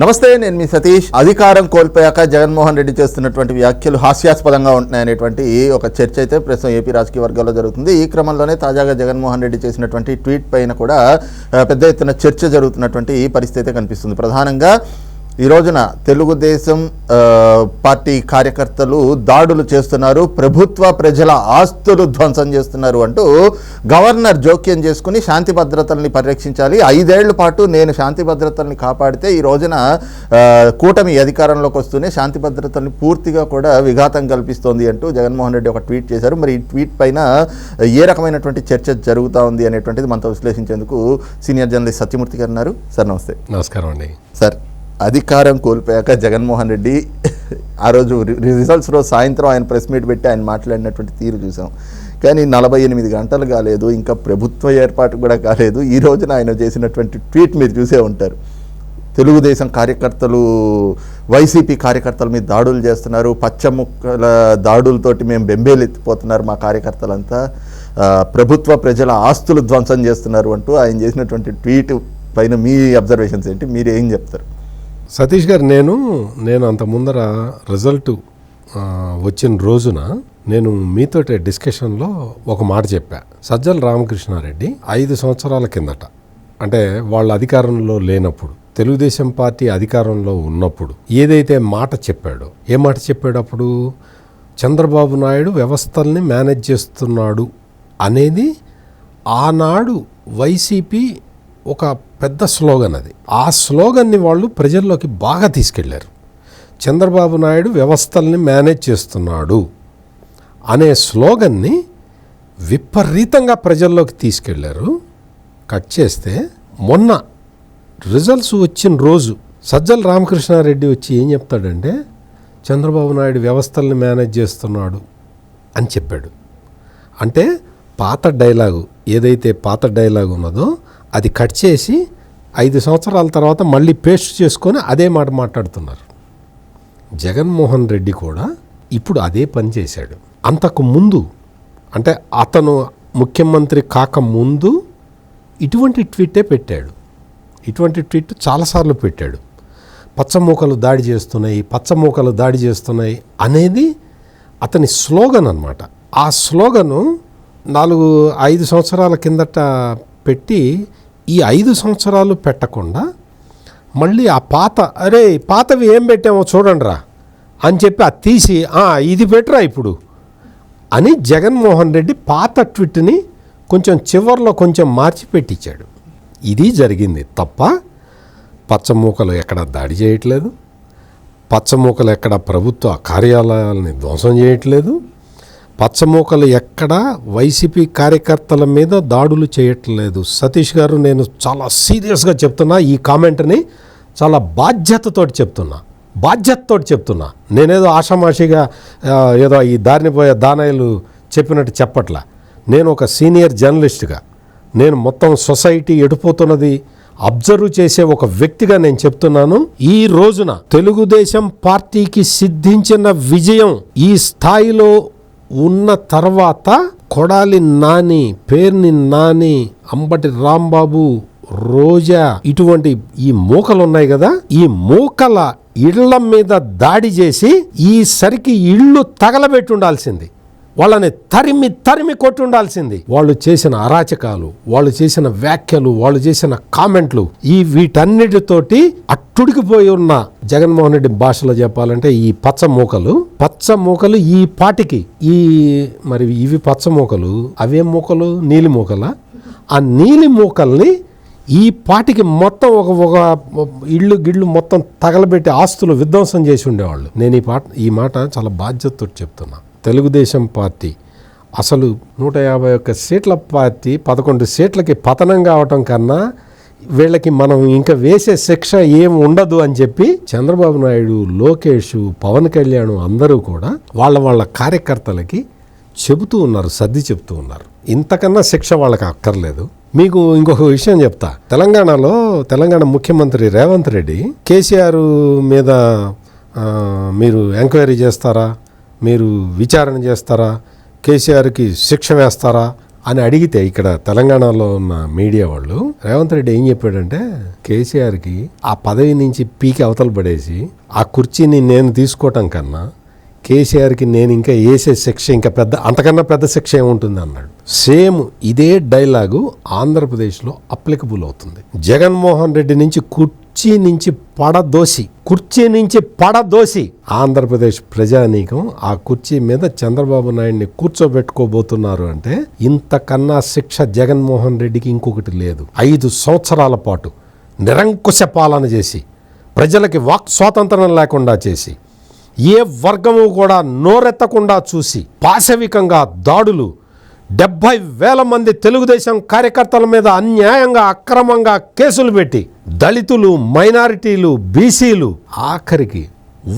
నమస్తే నేను మీ సతీష్. అధికారం కోల్పోయాక జగన్మోహన్ రెడ్డి చేస్తున్నటువంటి వ్యాఖ్యలు హాస్యాస్పదంగా ఉంటున్నాయనేటువంటి ఒక చర్చ అయితే ప్రస్తుతం ఏపీ రాజకీయ వర్గాల్లో జరుగుతుంది. ఈ క్రమంలోనే తాజాగా జగన్మోహన్ రెడ్డి చేసినటువంటి ట్వీట్ పైన కూడా పెద్ద ఎత్తున చర్చ జరుగుతున్నటువంటి పరిస్థితి అయితే కనిపిస్తుంది. ప్రధానంగా ఈ రోజున తెలుగుదేశం పార్టీ కార్యకర్తలు దాడులు చేస్తున్నారు ప్రభుత్వ ప్రజల ఆస్తులు ధ్వంసం చేస్తున్నారు అంటూ గవర్నర్ జోక్యం చేసుకుని శాంతి భద్రతల్ని పరిరక్షించాలి. ఐదేళ్ళ పాటు నేను శాంతి భద్రతల్ని కాపాడితే ఈ రోజున కూటమి అధికారంలోకి వస్తూనే శాంతి భద్రతల్ని పూర్తిగా కూడా విఘాతం కల్పిస్తోంది అంటూ జగన్మోహన్ రెడ్డి ఒక ట్వీట్ చేశారు. మరి ఈ ట్వీట్ పైన ఏ రకమైనటువంటి చర్చ జరుగుతూ ఉంది అనేటువంటిది మనతో విశ్లేషించేందుకు సీనియర్ జర్నలిస్ట్ సత్యమూర్తి గారు ఉన్నారు. సార్ నమస్తే. నమస్కారం అండి. సార్ అధికారం కోల్పోయాక జగన్మోహన్ రెడ్డి ఆ రోజు రిజల్ట్స్ రోజు సాయంత్రం ఆయన ప్రెస్ మీట్ పెట్టి ఆయన మాట్లాడినటువంటి తీరు చూసాం. కానీ నలభై ఎనిమిది గంటలు కాలేదు ఇంకా ప్రభుత్వ ఏర్పాటు కూడా కాలేదు. ఈ రోజున ఆయన చేసినటువంటి ట్వీట్ మీరు చూసే ఉంటారు. తెలుగుదేశం కార్యకర్తలు వైసీపీ కార్యకర్తల మీద దాడులు చేస్తున్నారు. పచ్చముక్కల దాడులతోటి మేము బెంబేలెత్తిపోతున్నారు మా కార్యకర్తలంతా. ప్రభుత్వ ప్రజల ఆస్తులు ధ్వంసం చేస్తున్నారు అంటూ ఆయన చేసినటువంటి ట్వీట్ పైన మీ అబ్జర్వేషన్స్ ఏంటి? మీరు ఏం చెప్తారు? సతీష్ గారు నేను నేను అంత ముందర రిజల్ట్ వచ్చిన రోజున నేను మీతో డిస్కషన్లో ఒక మాట చెప్పా. సజ్జల రామకృష్ణారెడ్డి ఐదు సంవత్సరాల కిందట అంటే వాళ్ళ అధికారంలో లేనప్పుడు తెలుగుదేశం పార్టీ అధికారంలో ఉన్నప్పుడు ఏదైతే మాట చెప్పాడో ఏ మాట చెప్పాడు అప్పుడు? చంద్రబాబు నాయుడు వ్యవస్థల్ని మేనేజ్ చేస్తున్నాడు అనేది ఆనాడు వైసీపీ ఒక పెద్ద స్లోగన్ అది. ఆ స్లోగన్ని వాళ్ళు ప్రజల్లోకి బాగా తీసుకెళ్ళారు. చంద్రబాబు నాయుడు వ్యవస్థల్ని మేనేజ్ చేస్తున్నాడు అనే స్లోగన్ని విపరీతంగా ప్రజల్లోకి తీసుకెళ్ళారు. కట్ చేస్తే మొన్న రిజల్ట్స్ వచ్చిన రోజు సజ్జల రామకృష్ణారెడ్డి వచ్చి ఏం చెప్తాడంటే చంద్రబాబు నాయుడు వ్యవస్థల్ని మేనేజ్ చేస్తున్నాడు అని చెప్పాడు. అంటే పాత డైలాగు ఏదైతే పాత డైలాగ్ ఉన్నదో అది కట్ చేసి ఐదు సంవత్సరాల తర్వాత మళ్ళీ పేస్ట్ చేసుకొని అదే మాట మాట్లాడుతున్నారు. జగన్మోహన్ రెడ్డి కూడా ఇప్పుడు అదే పని చేశాడు. అంతకు ముందు అంటే అతను ముఖ్యమంత్రి కాక ముందు ఇటువంటి ట్వీటే పెట్టాడు. ఇటువంటి ట్వీట్ చాలాసార్లు పెట్టాడు. పచ్చమూకలు దాడి చేస్తున్నాయి పచ్చమూకలు దాడి చేస్తున్నాయి అనేది అతని స్లోగన్ అనమాట ఆ స్లోగను నాలుగు ఐదు సంవత్సరాల కిందట పెట్టి ఈ ఐదు సంవత్సరాలు పెట్టకుండా మళ్ళీ ఆ పాత అరే పాతవి ఏం పెట్టామో చూడండిరా అని చెప్పి అది తీసి ఇది పెట్టరా ఇప్పుడు అని జగన్మోహన్ రెడ్డి పాత ట్విట్ని కొంచెం చివర్లో కొంచెం మార్చి పెట్టించాడు ఇది జరిగింది తప్ప పచ్చమూకలు ఎక్కడ దాడి చేయట్లేదు. పచ్చమూకలు ఎక్కడ ప్రభుత్వ కార్యాలయాలని ధ్వంసం చేయట్లేదు. పచ్చమూకలు ఎక్కడ వైసీపీ కార్యకర్తల మీద దాడులు చేయట్లేదు సతీష్ గారు నేను చాలా సీరియస్గా చెప్తున్నా ఈ కామెంట్ని చాలా బాధ్యతతో చెప్తున్నా బాధ్యతతో చెప్తున్నా. నేనేదో ఆషామాషిగా ఏదో ఈ దారిని పోయే దానాయులు చెప్పినట్టు చెప్పట్లా. నేను ఒక సీనియర్ జర్నలిస్ట్గా నేను మొత్తం సొసైటీ ఎడిపోతున్నది అబ్జర్వ్ చేసే ఒక వ్యక్తిగా నేను చెప్తున్నాను. ఈ రోజున తెలుగుదేశం పార్టీకి సిద్ధించిన విజయం ఈ స్థాయిలో ఉన్న తర్వాత కొడాలి నాని పేర్ని నాని అంబటి రాంబాబు రోజా ఇటువంటి ఈ మూకలు ఉన్నాయి కదా ఈ మూకల ఇళ్ళ మీద దాడి చేసి ఈసరికి ఇళ్ళు తగలబెట్టి ఉండాల్సింది వాళ్ళని తరిమి తరిమి కొట్టి ఉండాల్సింది వాళ్ళు చేసిన అరాచకాలు వాళ్ళు చేసిన వ్యాఖ్యలు వాళ్ళు చేసిన కామెంట్లు ఈ వీటన్నిటితోటి అట్టుడికిపోయి ఉన్న జగన్మోహన్ రెడ్డి భాషలో చెప్పాలంటే ఈ పచ్చ మూకలు పచ్చ మూకలు ఈ పాటికి. ఈ మరి ఇవి పచ్చ మూకలు అవే మూకలు? నీలి మూకల? ఆ నీలి మూకల్ని ఈ పాటికి మొత్తం ఒక ఒక ఇళ్ళు గిళ్ళు మొత్తం తగలబెట్టి ఆస్తులు విధ్వంసం చేసి ఉండేవాళ్ళు. నేను ఈ పాట ఈ మాట చాలా బాధ్యతతో చెప్తున్నా. తెలుగుదేశం పార్టీ. అసలు నూట యాభై ఒక్క సీట్ల పార్టీ పదకొండు సీట్లకి పతనం కావటం కన్నా వీళ్ళకి మనం ఇంకా వేసే శిక్ష ఏం ఉండదు అని చెప్పి చంద్రబాబు నాయుడు లోకేష్ పవన్ కళ్యాణ్ అందరూ కూడా వాళ్ళ వాళ్ళ కార్యకర్తలకి చెబుతూ ఉన్నారు సర్ది చెబుతూ ఉన్నారు. ఇంతకన్నా శిక్ష వాళ్ళకి అక్కర్లేదు. మీకు ఇంకొక విషయం చెప్తా. తెలంగాణలో తెలంగాణ ముఖ్యమంత్రి రేవంత్ రెడ్డి కేసీఆర్ మీద మీరు ఎంక్వైరీ చేస్తారా? మీరు విచారణ చేస్తారా? కేసీఆర్కి శిక్ష వేస్తారా? అని అడిగితే ఇక్కడ తెలంగాణలో ఉన్న మీడియా వాళ్ళు రేవంత్ రెడ్డి ఏం చెప్పాడంటే కేసీఆర్కి ఆ పదవి నుంచి పీకి అవతలు పడేసి ఆ కుర్చీని నేను తీసుకోవటం కన్నా కేసీఆర్కి నేను ఇంకా వేసే శిక్ష ఇంకా పెద్ద అంతకన్నా పెద్ద శిక్ష ఏముంటుంది? అన్నాడు. సేమ్ ఇదే డైలాగు ఆంధ్రప్రదేశ్లో అప్లికబుల్ అవుతుంది. జగన్మోహన్ రెడ్డి నుంచి కుర్చీ నుంచి పడదోసి కుర్చీ నుంచి పడదోసి. ఆంధ్రప్రదేశ్ ప్రజానీకం ఆ కుర్చీ మీద చంద్రబాబు నాయుడిని కూర్చోబెట్టుకోబోతున్నారు అంటే ఇంతకన్నా శిక్ష జగన్మోహన్ రెడ్డికి ఇంకొకటి లేదు. ఐదు సంవత్సరాల పాటు నిరంకుశ పాలన చేసి ప్రజలకి వాక్ స్వాతంత్రం లేకుండా చేసి ఏ వర్గము కూడా నోరెత్తకుండా చూసి పాశవికంగా దాడులు డెబ్బై వేల మంది తెలుగుదేశం కార్యకర్తల మీద అన్యాయంగా అక్రమంగా కేసులు పెట్టి దళితులు మైనారిటీలు బీసీలు ఆఖరికి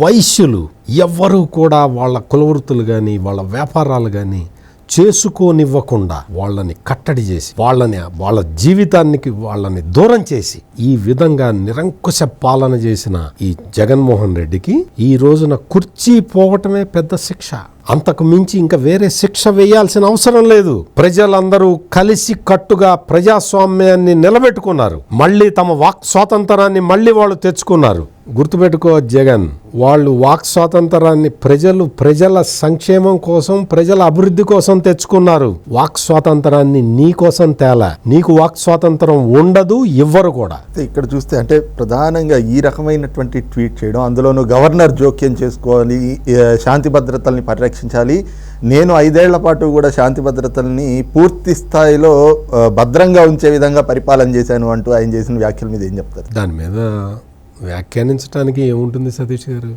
వైశ్యులు ఎవ్వరూ కూడా వాళ్ళ కులవృత్తులు కానీ వాళ్ళ వ్యాపారాలు కానీ చేసుకోనివ్వకుండా వాళ్ళని కట్టడి చేసి వాళ్ళని వాళ్ళ జీవితానికి వాళ్ళని దూరం చేసి ఈ విధంగా నిరంకుశ పాలన చేసిన ఈ జగన్మోహన్ రెడ్డికి ఈ రోజున కుర్చీ పోవటమే పెద్ద శిక్ష. అంతకు మించి ఇంకా వేరే శిక్ష వేయాల్సిన అవసరం లేదు. ప్రజలందరూ కలిసి కట్టుగా ప్రజాస్వామ్యాన్ని నిలబెట్టుకున్నారు. మళ్ళీ తమ వాక్ స్వాతంత్రాన్ని మళ్ళీ వాళ్ళు తెచ్చుకున్నారు. గుర్తుపెట్టుకో జగన్ వాళ్ళు వాక్ స్వాతంత్రాన్ని ప్రజలు ప్రజల సంక్షేమం కోసం ప్రజల అభివృద్ధి కోసం తెచ్చుకున్నారు. వాక్ స్వాతంత్రాన్ని నీ కోసం తేలా. నీకు వాక్ స్వాతంత్రం ఉండదు ఇవ్వరు కూడా. ఇక్కడ చూస్తే అంటే ప్రధానంగా ఈ రకమైనటువంటి ట్వీట్ చేయడం అందులోనూ గవర్నర్ జోక్యం చేసుకోవాలి శాంతి భద్రతల్ని పరిరక్షించాలి. నేను ఐదేళ్ళ పాటు కూడా శాంతి భద్రతల్ని పూర్తి స్థాయిలో భద్రంగా ఉంచే విధంగా పరిపాలన చేశాను అంటూ ఆయన చేసిన వ్యాఖ్యల మీద ఏం చెప్తారు? దాని మీద వ్యాఖ్యానించడానికి ఏముంటుంది సతీష్ గారు?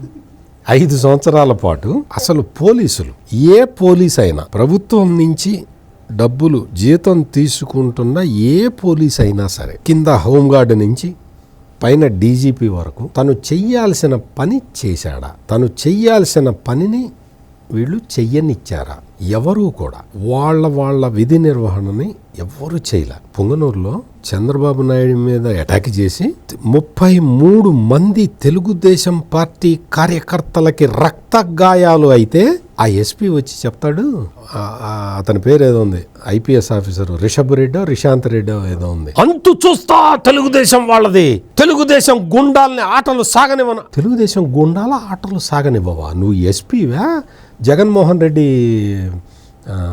ఐదు సంవత్సరాల పాటు అసలు పోలీసులు ఏ పోలీస్ అయినా ప్రభుత్వం నుంచి డబ్బులు జీతం తీసుకుంటున్న ఏ పోలీస్ అయినా సరే కింద హోంగార్డ్ నుంచి పైన డీజీపీ వరకు తను చెయ్యాల్సిన పని చేశాడా? తను చెయ్యాల్సిన పనిని వీళ్ళు చెయ్యనిచ్చారా? ఎవరూ కూడా. వాళ్ళ వాళ్ళ విధి నిర్వహణని ఎవ్వరూ చేయలే. పొంగనూరులో చంద్రబాబు నాయుడు మీద అటాక్ చేసి ముప్పై మూడు మంది తెలుగుదేశం పార్టీ కార్యకర్తలకి రక్త గాయాలు అయితే ఆ ఎస్పీ వచ్చి చెప్తాడు అతని పేరు ఏదో ఉంది. ఐపీఎస్ ఆఫీసర్ రిషబ్ రెడ్డో రిశాంత్ రెడ్డో ఏదో ఉంది. అంతు చూస్తా తెలుగుదేశం వాళ్ళది. తెలుగుదేశం గుండాల్ని ఆటలు సాగనివ్వను. తెలుగుదేశం గుండాల ఆటలు సాగనివ్వవా? నువ్వు ఎస్పీవా? జగన్మోహన్ రెడ్డి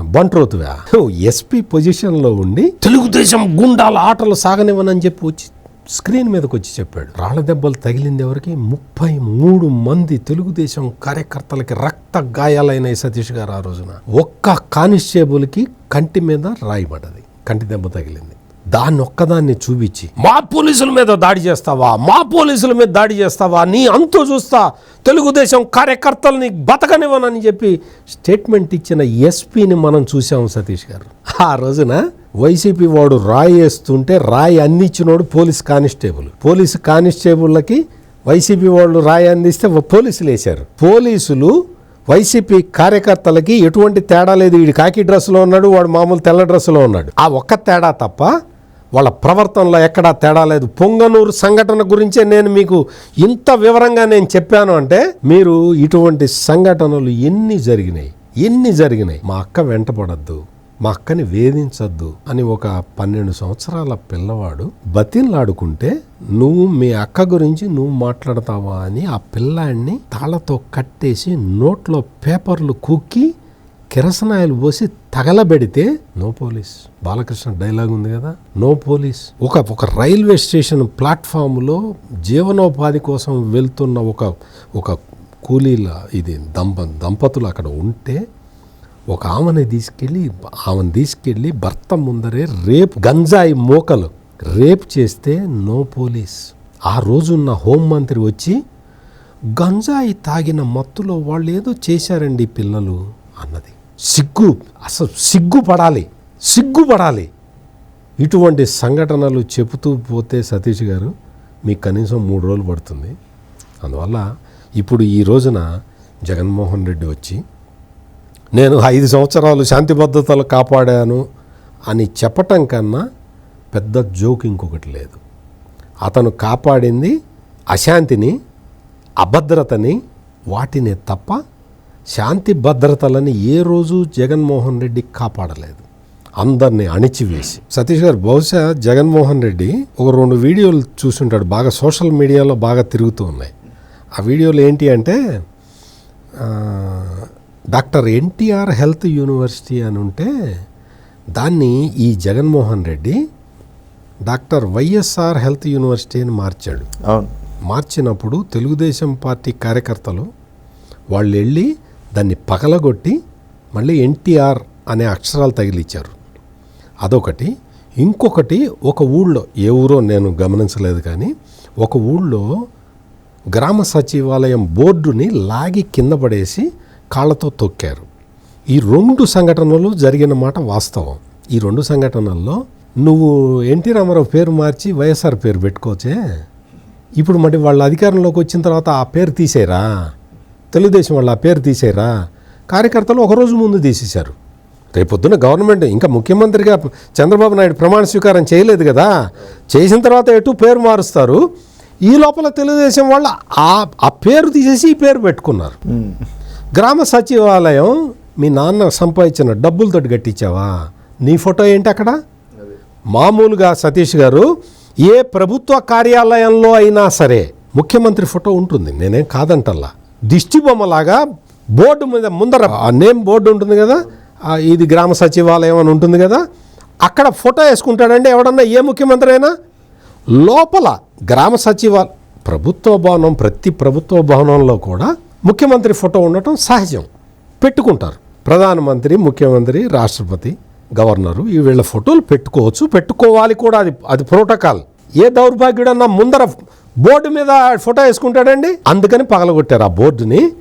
బంట్రోతువా? ఎస్పీ పొజిషన్లో ఉండి తెలుగుదేశం గుండాల ఆటలు సాగనివ్వనని చెప్పి వచ్చి స్క్రీన్ మీదకి వచ్చి చెప్పాడు. రాళ్ళ దెబ్బలు తగిలింది ఎవరికి? ముప్పై మూడు మంది తెలుగుదేశం కార్యకర్తలకి రక్త గాయాలైన సతీష్ గారు ఆ రోజున. ఒక్క కానిస్టేబుల్కి కంటి మీద రాయబడ్డది కంటి దెబ్బ తగిలింది. దాన్ని ఒక్కదాన్ని చూపించి మా పోలీసుల మీద దాడి చేస్తావా? మా పోలీసుల మీద దాడి చేస్తావా? నీ అంతు చూస్తా తెలుగుదేశం కార్యకర్తల్ని బతకనివ్వనని చెప్పి స్టేట్మెంట్ ఇచ్చిన ఎస్పీని మనం చూసాం సతీష్ గారు. ఆ రోజున వైసీపీ వాడు రాయి వేస్తుంటే రాయి అందించినోడు పోలీస్ కానిస్టేబుల్. పోలీసు కానిస్టేబుల్లకి వైసీపీ వాళ్ళు రాయి అందిస్తే పోలీసులు వేశారు. పోలీసులు వైసీపీ కార్యకర్తలకి ఎటువంటి తేడా లేదు. వీడి కాకి డ్రెస్సులో ఉన్నాడు వాడు మామూలు తెల్ల డ్రెస్సులో ఉన్నాడు. ఆ ఒక్క తేడా తప్ప వాళ్ళ ప్రవర్తనలో ఎక్కడా తేడా లేదు. పొంగనూరు సంఘటన గురించే నేను మీకు ఇంత వివరంగా నేను చెప్పాను అంటే మీరు ఇటువంటి సంఘటనలు ఎన్ని జరిగినాయి? ఎన్ని జరిగినాయి? మా అక్క వెంటపడద్దు మా అక్కని వేధించద్దు అని ఒక పన్నెండు సంవత్సరాల పిల్లవాడు బతిన్లాడుకుంటే నువ్వు మీ అక్క గురించి నువ్వు మాట్లాడతావా అని ఆ పిల్లాడిని తాళతో కట్టేసి నోట్లో పేపర్లు కుక్కి కిరసనాయలు పోసి తగలబెడితే నో పోలీస్. బాలకృష్ణ డైలాగ్ ఉంది కదా నో పోలీస్. ఒక ఒక రైల్వే స్టేషన్ ప్లాట్ఫామ్లో జీవనోపాధి కోసం వెళ్తున్న ఒక ఒక కూలీల ఇది దంప దంపతులు అక్కడ ఉంటే ఒక ఆమెని తీసుకెళ్ళి ఆమెను తీసుకెళ్ళి భర్త ముందరే రేపు గంజాయి మోకలు రేప్ చేస్తే నో పోలీస్. ఆ రోజున్న హోంమంత్రి వచ్చి గంజాయి తాగిన మత్తులో వాళ్ళు ఏదో చేశారండి పిల్లలు అన్నది. సిగ్గు అసలు సిగ్గుపడాలి సిగ్గుపడాలి. ఇటువంటి సంఘటనలు చెబుతూ పోతే సతీష్ గారు మీకు కనీసం మూడు రోజులు పడుతుంది. అందువల్ల ఇప్పుడు ఈ రోజున జగన్మోహన్ రెడ్డి వచ్చి నేను ఐదు సంవత్సరాలు శాంతి భద్రతలు కాపాడాను అని చెప్పటం కన్నా పెద్ద జోక్ ఇంకొకటి లేదు. అతను కాపాడింది అశాంతిని అభద్రతని వాటిని తప్ప శాంతి భద్రతలని ఏ రోజు జగన్మోహన్ రెడ్డి కాపాడలేదు. అందరినీ అణిచివేసి. సతీష్ గారు బహుశా జగన్మోహన్ రెడ్డి ఒక రెండు వీడియోలు చూసుంటాడు. బాగా సోషల్ మీడియాలో బాగా తిరుగుతూ ఉన్నాయి. ఆ వీడియోలు ఏంటి అంటే డాక్టర్ ఎన్టీఆర్ హెల్త్ యూనివర్సిటీ అని ఉంటే దాన్ని ఈ Jaganmohan Reddy doctor YSR health university అని మార్చాడు. మార్చినప్పుడు తెలుగుదేశం పార్టీ కార్యకర్తలు వాళ్ళు వెళ్ళి దాన్ని పగలగొట్టి మళ్ళీ ఎన్టీఆర్ అనే అక్షరాలు తగిలిచ్చారు. అదొకటి. ఇంకొకటి ఒక ఊళ్ళో ఏ ఊరో నేను గమనించలేదు కానీ ఒక ఊళ్ళో గ్రామ సచివాలయం బోర్డుని లాగి కింద పడేసి కాళ్ళతో తొక్కారు. ఈ రెండు సంఘటనలు జరిగిన మాట వాస్తవం. ఈ రెండు సంఘటనల్లో నువ్వు ఎన్టీ రామారావు పేరు మార్చి వైఎస్ఆర్ పేరు పెట్టుకోవచ్చే. ఇప్పుడు మరి వాళ్ళ అధికారంలోకి వచ్చిన తర్వాత ఆ పేరు తీసేరా? తెలుగుదేశం వాళ్ళు ఆ పేరు తీసేరా? కార్యకర్తలు ఒకరోజు ముందు తీసేశారు. రేపొద్దున గవర్నమెంట్ ఇంకా ముఖ్యమంత్రిగా చంద్రబాబు నాయుడు ప్రమాణ స్వీకారం చేయలేదు కదా? చేసిన తర్వాత ఎటు పేరు మారుస్తారు? ఈ లోపల తెలుగుదేశం వాళ్ళు ఆ ఆ పేరు తీసేసి ఈ పేరు పెట్టుకున్నారు. గ్రామ సచివాలయం మీ నాన్న సంపాదించిన డబ్బులతో కట్టించావా? నీ ఫోటో ఏంటి అక్కడ? మామూలుగా సతీష్ గారు ఏ ప్రభుత్వ కార్యాలయంలో అయినా సరే ముఖ్యమంత్రి ఫోటో ఉంటుంది. నేనేం కాదంటల్లా. దిష్టి బొమ్మలాగా బోర్డు మీద ముందర ఆ నేమ్ బోర్డు ఉంటుంది కదా ఇది గ్రామ సచివాలయం అని ఉంటుంది కదా అక్కడ ఫోటో వేసుకుంటాడండి ఎవడన్నా ఏ ముఖ్యమంత్రి అయినా. లోపల గ్రామ సచివాల ప్రభుత్వ భవనం ప్రతి ప్రభుత్వ భవనంలో కూడా ముఖ్యమంత్రి ఫోటో ఉండటం సహజం. పెట్టుకుంటారు. ప్రధానమంత్రి ముఖ్యమంత్రి రాష్ట్రపతి గవర్నరు ఈ వీళ్ళ ఫోటోలు పెట్టుకోవచ్చు. పెట్టుకోవాలి కూడా అది అది ప్రోటోకాల్. ఏ దౌర్భాగ్యుడన్నా ముందర బోర్డు మీద ఫోటో వేసుకుంటాడండి? అందుకని పగలగొట్టారు ఆ బోర్డుని.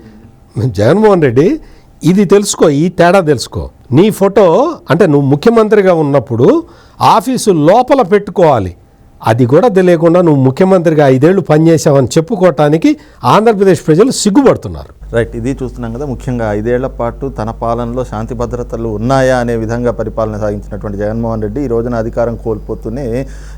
జగన్మోహన్ రెడ్డి ఇది తెలుసుకో ఈ తేడా తెలుసుకో. నీ ఫోటో అంటే నువ్వు ముఖ్యమంత్రిగా ఉన్నప్పుడు ఆఫీసు లోపల పెట్టుకోవాలి. అది కూడా తెలియకుండా నువ్వు ముఖ్యమంత్రిగా ఐదేళ్ళు పనిచేసావని చెప్పుకోవటానికి ఆంధ్రప్రదేశ్ ప్రజలు సిగ్గుపడుతున్నారు. రైట్ ఇది చూస్తున్నాం కదా ముఖ్యంగా ఐదేళ్ళ పాటు తన పాలనలో శాంతి భద్రతలు ఉన్నాయా అనే విధంగా పరిపాలన సాగించినటువంటి జగన్మోహన్ రెడ్డి ఈ రోజున అధికారం కోల్పోతూనే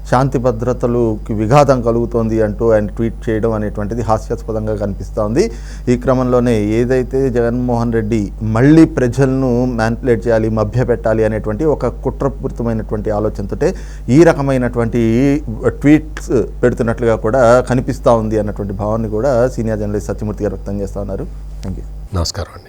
శాంతి భద్రతలుకి విఘాతం కలుగుతోంది అంటూ ఆయన ట్వీట్ చేయడం అనేటువంటిది హాస్యాస్పదంగా కనిపిస్తూ ఉంది ఈ క్రమంలోనే ఏదైతే జగన్మోహన్ రెడ్డి మళ్ళీ ప్రజలను మ్యాన్పులేట్ చేయాలి మభ్య పెట్టాలి అనేటువంటి ఒక కుట్రపూరితమైనటువంటి ఆలోచనతోటే ఈ రకమైనటువంటి ట్వీట్స్ పెడుతున్నట్లుగా కూడా కనిపిస్తూ ఉంది అన్నటువంటి భావాన్ని కూడా సీనియర్ జర్నలిస్ట్ సత్యమూర్తి గారు వ్యక్తం చేస్తూ ఉన్నారు. థ్యాంక్ యూ నమస్కారం అండి.